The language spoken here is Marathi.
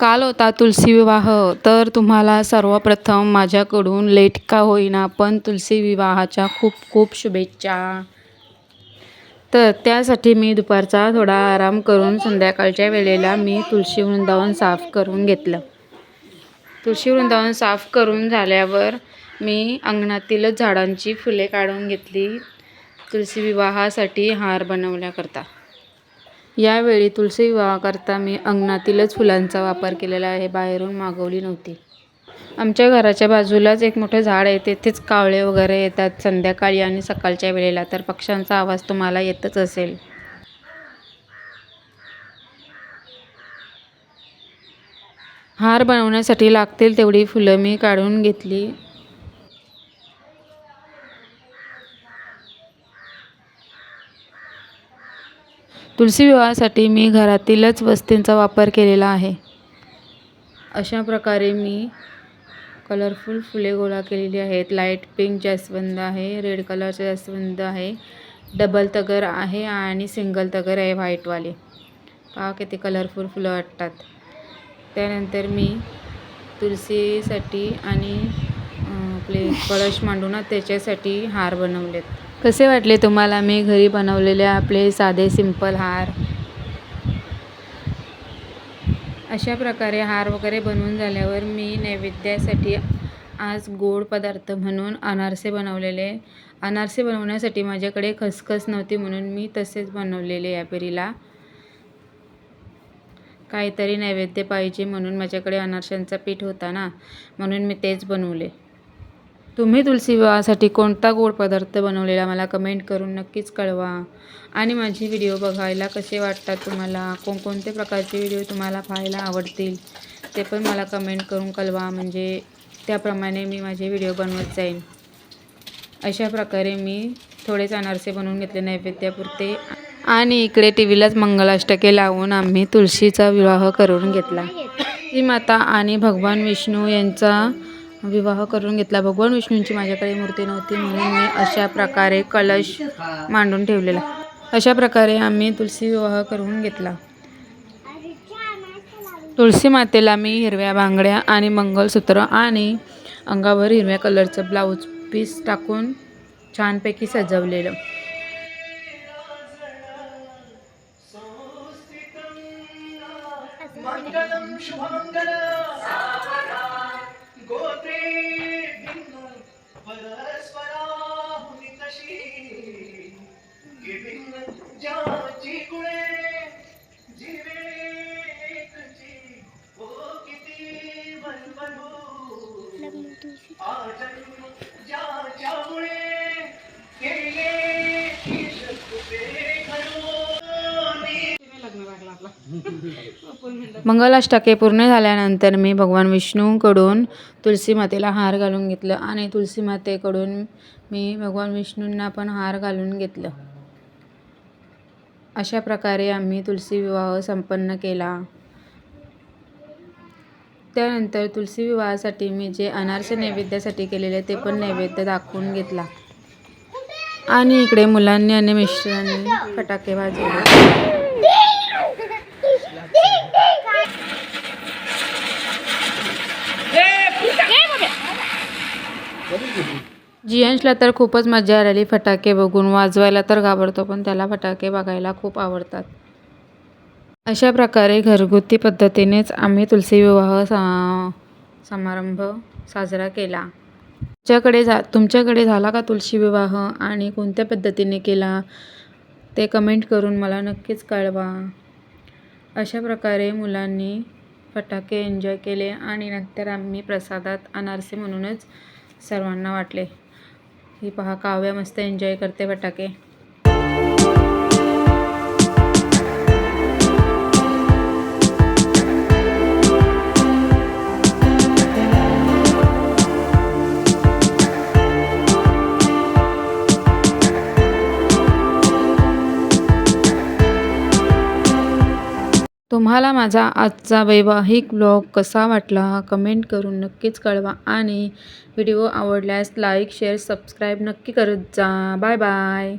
काल होता तुलसी विवाह तर तुम्हाला सर्वप्रथम माझ्याकडून लेट का होईना पण तुलसी विवाहाच्या खूप खूप शुभेच्छा. तर त्यासाठी मी दुपारचा थोडा आराम करून संध्याकाळच्या वेळेला मी तुळशी वृंदावन साफ करून घेतलं. तुळशी वृंदावन साफ करून झाल्यावर मी अंगणातीलच झाडांची फुले काढून घेतली. तुलसी विवाहासाठी हार बनवण्याकरता. यावेळी तुलसी विवाहाकरता मी अंगणातीलच फुलांचा वापर केलेला आहे बाहेरून मागवली नव्हती. आमच्या घराच्या बाजूलाच एक मोठं झाड आहे तेथेच कावळे वगैरे येतात. संध्याकाळी आणि सकाळच्या वेळेला तर पक्ष्यांचा आवाज तुम्हाला येतच असेल. हार बनवण्यासाठी लागतील तेवढी फुलं मी काढून घेतली. तुलसी विवाहासाठी मी घरातीलच वस्तींचा वापर केलेला आहे. अशा प्रकारे मी कलरफुल फुले गोळा केलेली आहेत. लाइट पिंक जास्वंद आहे रेड कलरचे जास्वंद आहे डबल तगर आहे आणि सिंगल तगर आहे व्हाईटवाले पहा किती कलरफुल फुलं वाटतात. त्यानंतर मी तुलसीसाठी आणि आपले कळश मांडू ना त्याच्यासाठी हार बनवलेत. कसे वाटले तुम्हाला मी घरी बनवलेले आपले साधे सिंपल हार? अशा प्रकारे हार वगैरे बनवून झाल्यावर मी नैवेद्यासाठी आज गोड पदार्थ म्हणून अनारसे बनवलेले. अनारसे बनवण्यासाठी माझ्याकडे खसखस नव्हती म्हणून मी तसेच बनवलेले या पेरीला. काहीतरी नैवेद्य पाहिजे म्हणून माझ्याकडे अनारशांचा पीठ होता ना म्हणून मी तेच बनवले. तुम्ही तुलसी विवाहासाठी कोणता गोड पदार्थ बनवलेला मला कमेंट करून नक्कीच कळवा. आणि माझी व्हिडिओ बघायला कसे वाटतात तुम्हाला? कोणकोणते प्रकारचे व्हिडिओ तुम्हाला पाहायला आवडतील? ते पण मला कमेंट करून कळवा. म्हणजे त्याप्रमाणे मी माझे व्हिडिओ बनवत जाईन. अशा प्रकारे मी थोडेच अनारसे बनवून घेतले नैवेद्यापुरते. आणि इकडे टी व्हीलाच मंगलाष्टके लावून आम्ही तुळशीचा विवाह करून घेतला. ही माता आणि भगवान विष्णू यांचा विवाह करून घेतला. भगवान विष्णूंची माझ्याकडे मूर्ती नव्हती म्हणून मी अशा प्रकारे कलश मांडून ठेवलेला. अशा प्रकारे आम्ही तुलसी विवाह करून घेतला. तुळशी मातेला मी हिरव्या बांगड्या आणि मंगलसूत्र आणि अंगावर हिरव्या कलरचं ब्लाऊज पीस टाकून छानपैकी सजवलेलं. मङ्गलं आ जन्म जा जा जीवे मंगलाष्टके पूर्ण झाल्यानंतर मी भगवान विष्णूकडून तुलसी मातेला हार घालून घेतलं आणि तुलसी मातेकडून मी भगवान विष्णूंना पण हार घालून घेतलं. अशा प्रकारे आम्ही तुलसी विवाह संपन्न केला. त्यानंतर तुलसी विवाहासाठी मी जे अनारसे नैवेद्यासाठी केलेले ते पण नैवेद्य दाखवून घेतला. आणि इकडे मुलांनी आणि मिस्टरांनी फटाके वाजवले. जियांशला तर खूपच मजा आलेली फटाके बघून. वाजवायला तर घाबरतो पण त्याला फटाके बघायला खूप आवडतात. अशा प्रकारे घरगुती पद्धतीनेच आम्ही तुलसी विवाह सा समारंभ साजरा केला. तुमच्याकडे जा तुमच्याकडे झाला का तुलसी विवाह? आणि कोणत्या पद्धतीने केला? ते कमेंट करून मला नक्कीच कळवा. अशा प्रकारे मुलांनी फटाके एन्जॉय केले आणि नंतर आम्ही प्रसादात अनारसे म्हणूनच सर्वांना वाटले. ही पहा काव्या मस्त एन्जॉय करते फटाके. तुम्हाला माझा आजचा वैवाहिक ब्लॉग कसा वाटला कमेंट करून नक्कीच कळवा. आणि व्हिडिओ आवडल्यास लाईक शेअर सबस्क्राईब नक्की करत जा. Bye bye